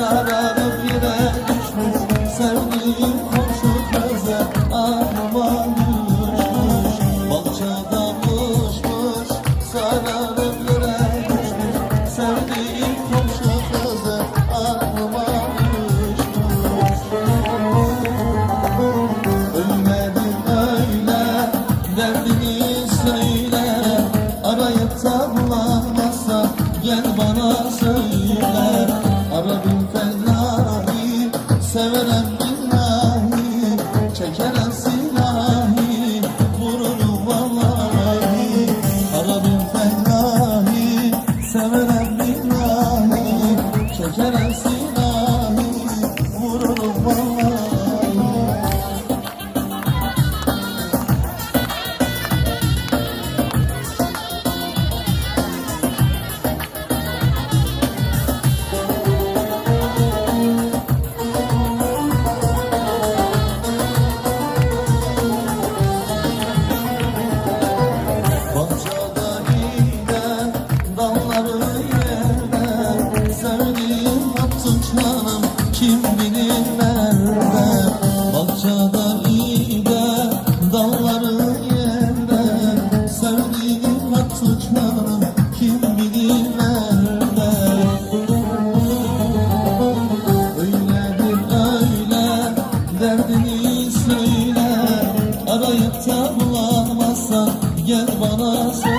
sarara gel bana söyle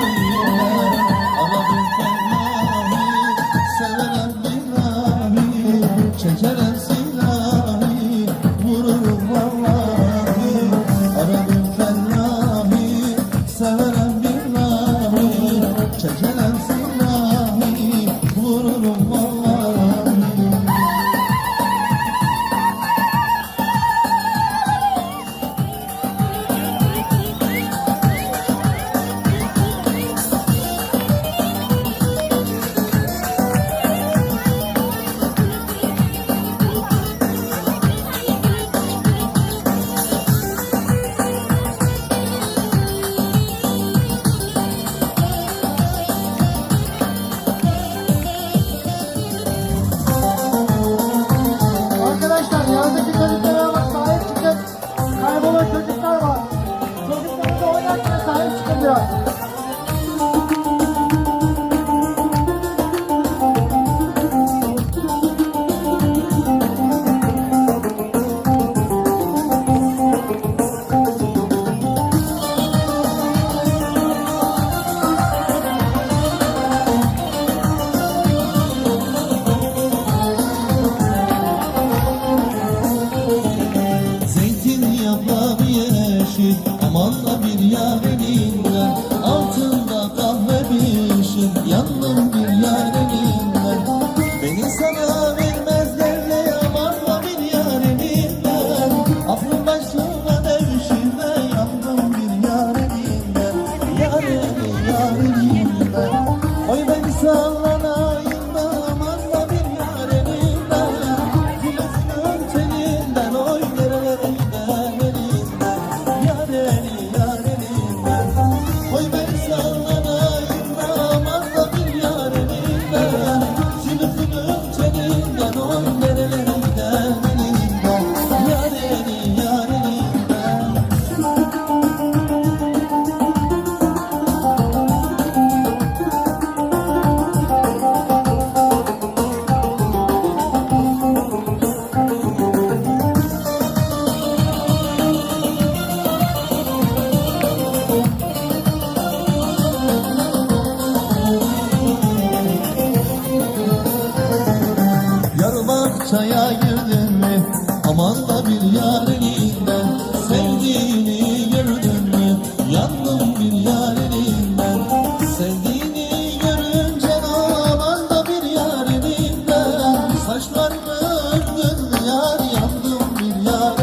Yeah. love you. çaya girdin mi? Aman da bir yarın Sevdiğini gördün mü? Yandım bir yarın Sevdiğini görünce aman da bir yarın elinden Saçlarını öptün yar yandım bir yarın